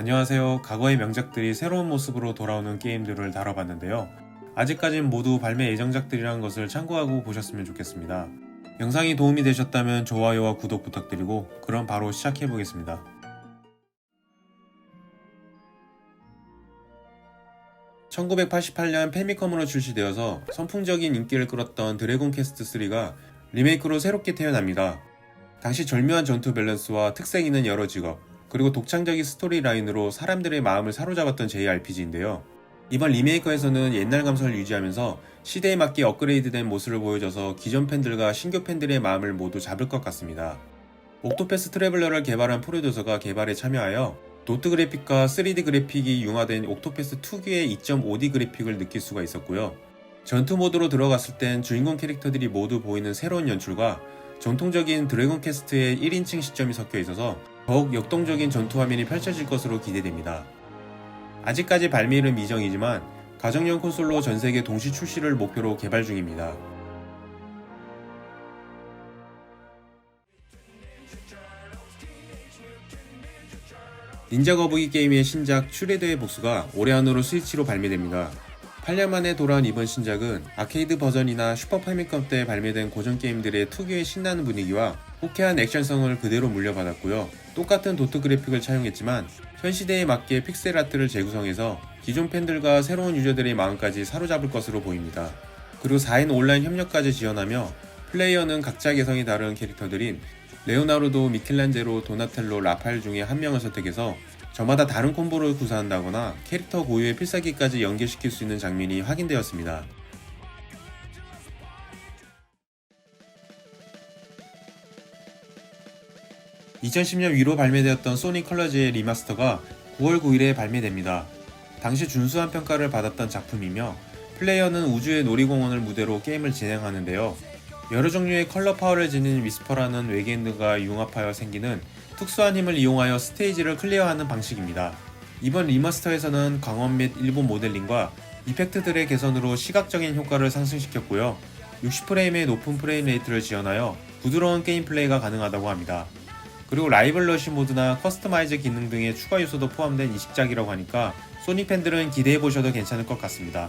안녕하세요. 과거의 명작들이 새로운 모습으로 돌아오는 게임들을 다뤄봤는데요. 아직까진 모두 발매 예정작들이라는 것을 참고하고 보셨으면 좋겠습니다. 영상이 도움이 되셨다면 좋아요와 구독 부탁드리고 그럼 바로 시작해 보겠습니다. (1988년) 페미컴으로 출시되어서 선풍적인 인기를 끌었던 드래곤 퀘스트 3가 리메이크로 새롭게 태어납니다. 당시 절묘한 전투 밸런스와 특색 있는 여러 직업, 그리고 독창적인 스토리 라인으로 사람들의 마음을 사로잡았던 JRPG인데요. 이번 리메이커에서는 옛날 감성을 유지하면서 시대에 맞게 업그레이드된 모습을 보여줘서 기존 팬들과 신규 팬들의 마음을 모두 잡을 것 같습니다. 옥토패스 트래블러를 개발한 프로듀서가 개발에 참여하여 도트 그래픽과 3D 그래픽이 융화된 옥토패스 특유의 2.5D 그래픽을 느낄 수가 있었고요. 전투 모드로 들어갔을 땐 주인공 캐릭터들이 모두 보이는 새로운 연출과 전통적인 드래곤 퀘스트의 1인칭 시점이 섞여 있어서 더욱 역동적인 전투 화면이 펼쳐질 것으로 기대됩니다. 아직까지 발매일은 미정이지만 가정용 콘솔로 전 세계 동시 출시를 목표로 개발 중입니다. 닌자 거북이 게임의 신작 슈레드의 복수가 올해 안으로 스위치로 발매됩니다. 8년 만에 돌아온 이번 신작은 아케이드 버전이나 슈퍼 파미컴 때 발매된 고전 게임들의 특유의 신나는 분위기와 호쾌한 액션성을 그대로 물려받았고요. 똑같은 도트 그래픽을 차용했지만 현 시대에 맞게 픽셀 아트를 재구성해서 기존 팬들과 새로운 유저들의 마음까지 사로잡을 것으로 보입니다. 그리고 4인 온라인 협력까지 지원하며 플레이어는 각자 개성이 다른 캐릭터들인 레오나르도, 미켈란제로, 도나텔로, 라팔 중에 한 명을 선택해서 저마다 다른 콤보를 구사한다거나 캐릭터 고유의 필살기까지 연결시킬 수 있는 장면이 확인되었습니다. (2010년) 위로 발매되었던 소니 컬러즈의 리마스터가 (9월 9일에) 발매됩니다. 당시 준수한 평가를 받았던 작품이며 플레이어는 우주의 놀이공원을 무대로 게임을 진행하는데요. 여러 종류의 컬러 파워를 지닌 위스퍼라는 외계인들과 융합하여 생기는 특수한 힘을 이용하여 스테이지를 클리어하는 방식입니다. 이번 리마스터에서는 광원 및 일본 모델링과 이펙트들의 개선으로 시각적인 효과를 상승시켰고요. 60프레임의 높은 프레임 레이트를 지원하여 부드러운 게임 플레이가 가능하다고 합니다. 그리고 라이벌 러시 모드나 커스터마이즈 기능 등의 추가 요소도 포함된 이식작이라고 하니까 소니 팬들은 기대해 보셔도 괜찮을 것 같습니다.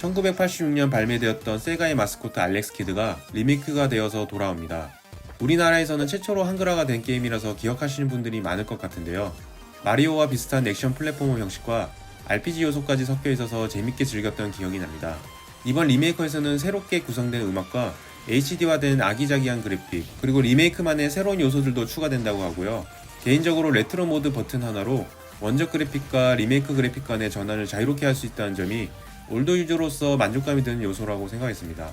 1986년 발매되었던 세가의 마스코트 알렉스 키드가 리메이크가 되어서 돌아옵니다. 우리나라에서는 최초로 한글화가 된 게임이라서 기억하시는 분들이 많을 것 같은데요. 마리오와 비슷한 액션 플랫폼 형식과 RPG 요소까지 섞여 있어서 재밌게 즐겼던 기억이 납니다. 이번 리메이커에서는 새롭게 구성된 음악과 HD화된 아기자기한 그래픽, 그리고 리메이크만의 새로운 요소들도 추가된다고 하고요. 개인적으로 레트로 모드 버튼 하나로 원작 그래픽과 리메이크 그래픽 간의 전환을 자유롭게 할 수 있다는 점이 올드 유저로서 만족감이 드는 요소라고 생각했습니다.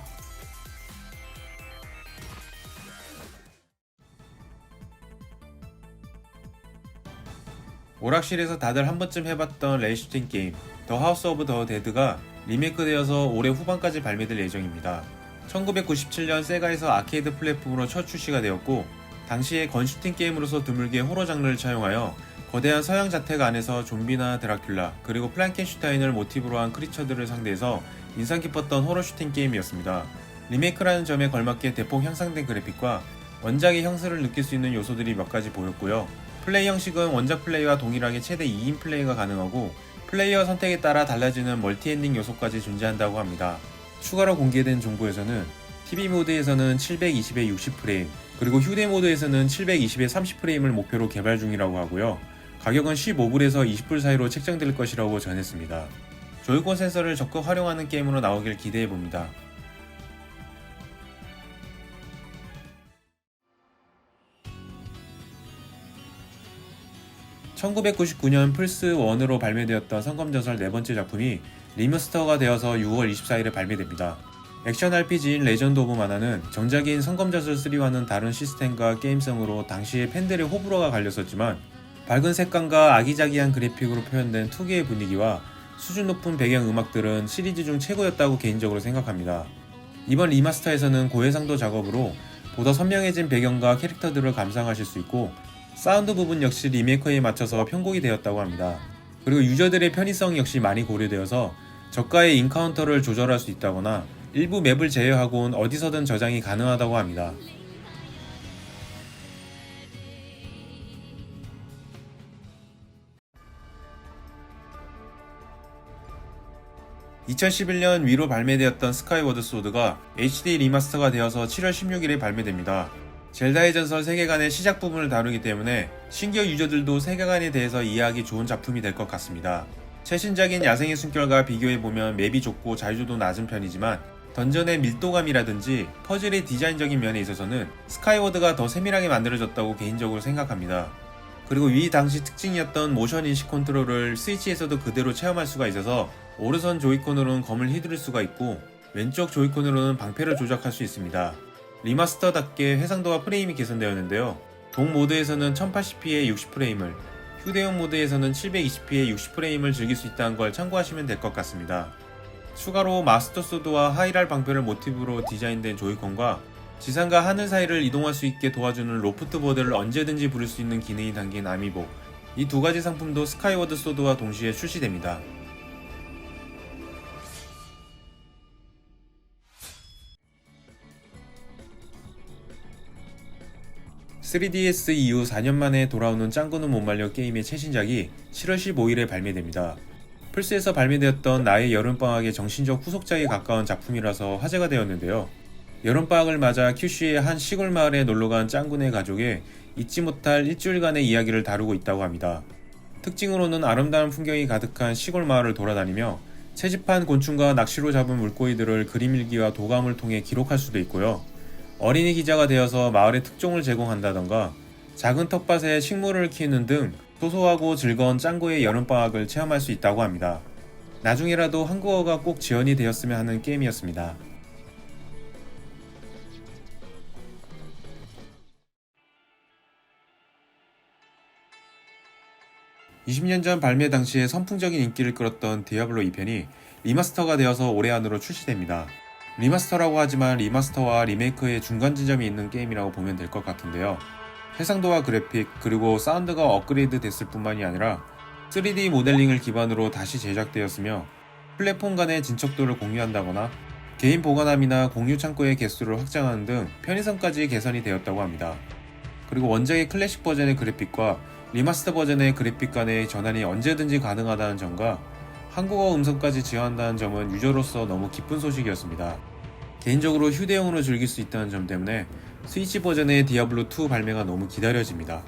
오락실에서 다들 한 번쯤 해봤던 레이슈팅 게임 더 하우스 오브 더 데드가 리메이크되어서 올해 후반까지 발매될 예정입니다. 1997년 세가에서 아케이드 플랫폼으로 첫 출시가 되었고 당시에 건슈팅 게임으로서 드물게 호러 장르를 차용하여 거대한 서양 자택 안에서 좀비나 드라큘라 그리고 플랑켄슈타인을 모티브로 한 크리처들을 상대해서 인상 깊었던 호러 슈팅 게임이었습니다. 리메이크라는 점에 걸맞게 대폭 향상된 그래픽과 원작의 향수를 느낄 수 있는 요소들이 몇 가지 보였고요. 플레이 형식은 원작 플레이와 동일하게 최대 2인 플레이가 가능하고 플레이어 선택에 따라 달라지는 멀티엔딩 요소까지 존재한다고 합니다. 추가로 공개된 정보에서는 TV 모드에서는 720에 60프레임, 그리고 휴대 모드에서는 720에 30프레임을 목표로 개발 중이라고 하고요. 가격은 15불에서 20불 사이로 책정될 것이라고 전했습니다. 조이콘 센서를 적극 활용하는 게임으로 나오길 기대해봅니다. (1999년) 플스1으로 발매되었던 성검전설 네 번째 작품이 리머스터가 되어서 6월 24일에 발매됩니다. 액션 RPG인 레전드 오브 마나는 정작인 성검전설 3와는 다른 시스템과 게임성으로 당시에 팬들의 호불호가 갈렸었지만 밝은 색감과 아기자기한 그래픽으로 표현된 특유의 분위기와 수준 높은 배경 음악들은 시리즈 중 최고였다고 개인적으로 생각합니다. 이번 리마스터에서는 고해상도 작업으로 보다 선명해진 배경과 캐릭터들을 감상하실 수 있고 사운드 부분 역시 리메이커에 맞춰서 편곡이 되었다고 합니다. 그리고 유저들의 편의성 역시 많이 고려되어서 저가의 인카운터를 조절할 수 있다거나 일부 맵을 제외하고는 어디서든 저장이 가능하다고 합니다. 2011년 위로 발매되었던 스카이워드 소드가 HD 리마스터가 되어서 7월 16일에 발매됩니다. 젤다의 전설 세계관의 시작 부분을 다루기 때문에 신규 유저들도 세계관에 대해서 이해하기 좋은 작품이 될 것 같습니다. 최신작인 야생의 숨결과 비교해보면 맵이 좁고 자유도도 낮은 편이지만 던전의 밀도감이라든지 퍼즐의 디자인적인 면에 있어서는 스카이워드가 더 세밀하게 만들어졌다고 개인적으로 생각합니다. 그리고 위 당시 특징이었던 모션 인식 컨트롤을 스위치에서도 그대로 체험할 수가 있어서 오른손 조이콘으로는 검을 휘두를 수가 있고 왼쪽 조이콘으로는 방패를 조작할 수 있습니다. 리마스터답게 해상도와 프레임이 개선되었는데요. 동 모드에서는 1080p에 60프레임을, 휴대용 모드에서는 720p에 60프레임을 즐길 수 있다는 걸 참고하시면 될 것 같습니다. 추가로 마스터 소드와 하이랄 방패를 모티브로 디자인된 조이콘과 지상과 하늘 사이를 이동할 수 있게 도와주는 로프트 보드를 언제든지 부를 수 있는 기능이 담긴 아미보 이두 가지 상품도 스카이워드 소드와 동시에 출시됩니다. 3DS 이후 4년 만에 돌아오는 짱구는 못 말려 게임의 최신작이 7월 15일에 발매됩니다. 플스에서 발매되었던 나의 여름방학의 정신적 후속작에 가까운 작품이라서 화제가 되었는데요. 여름방학을 맞아 큐슈의 한 시골 마을에 놀러간 짱구네 가족의 잊지 못할 일주일간의 이야기를 다루고 있다고 합니다. 특징으로는 아름다운 풍경이 가득한 시골 마을을 돌아다니며 채집한 곤충과 낚시로 잡은 물고기들을 그림일기와 도감을 통해 기록할 수도 있고요. 어린이 기자가 되어서 마을의 특종을 제공한다던가 작은 텃밭에 식물을 키우는 등 소소하고 즐거운 짱구의 여름방학을 체험할 수 있다고 합니다. 나중에라도 한국어가 꼭 지원이 되었으면 하는 게임이었습니다. 20년 전 발매 당시에 선풍적인 인기를 끌었던 디아블로 2편이 리마스터가 되어서 올해 안으로 출시됩니다. 리마스터라고 하지만 리마스터와 리메이크의 중간 지점이 있는 게임이라고 보면 될 것 같은데요. 해상도와 그래픽 그리고 사운드가 업그레이드 됐을 뿐만이 아니라 3D 모델링을 기반으로 다시 제작되었으며 플랫폼 간의 진척도를 공유한다거나 개인 보관함이나 공유 창고의 개수를 확장하는 등 편의성까지 개선이 되었다고 합니다. 그리고 원작의 클래식 버전의 그래픽과 리마스터 버전의 그래픽 간의 전환이 언제든지 가능하다는 점과 한국어 음성까지 지원한다는 점은 유저로서 너무 기쁜 소식이었습니다. 개인적으로 휴대용으로 즐길 수 있다는 점 때문에 스위치 버전의 디아블로2 발매가 너무 기다려집니다.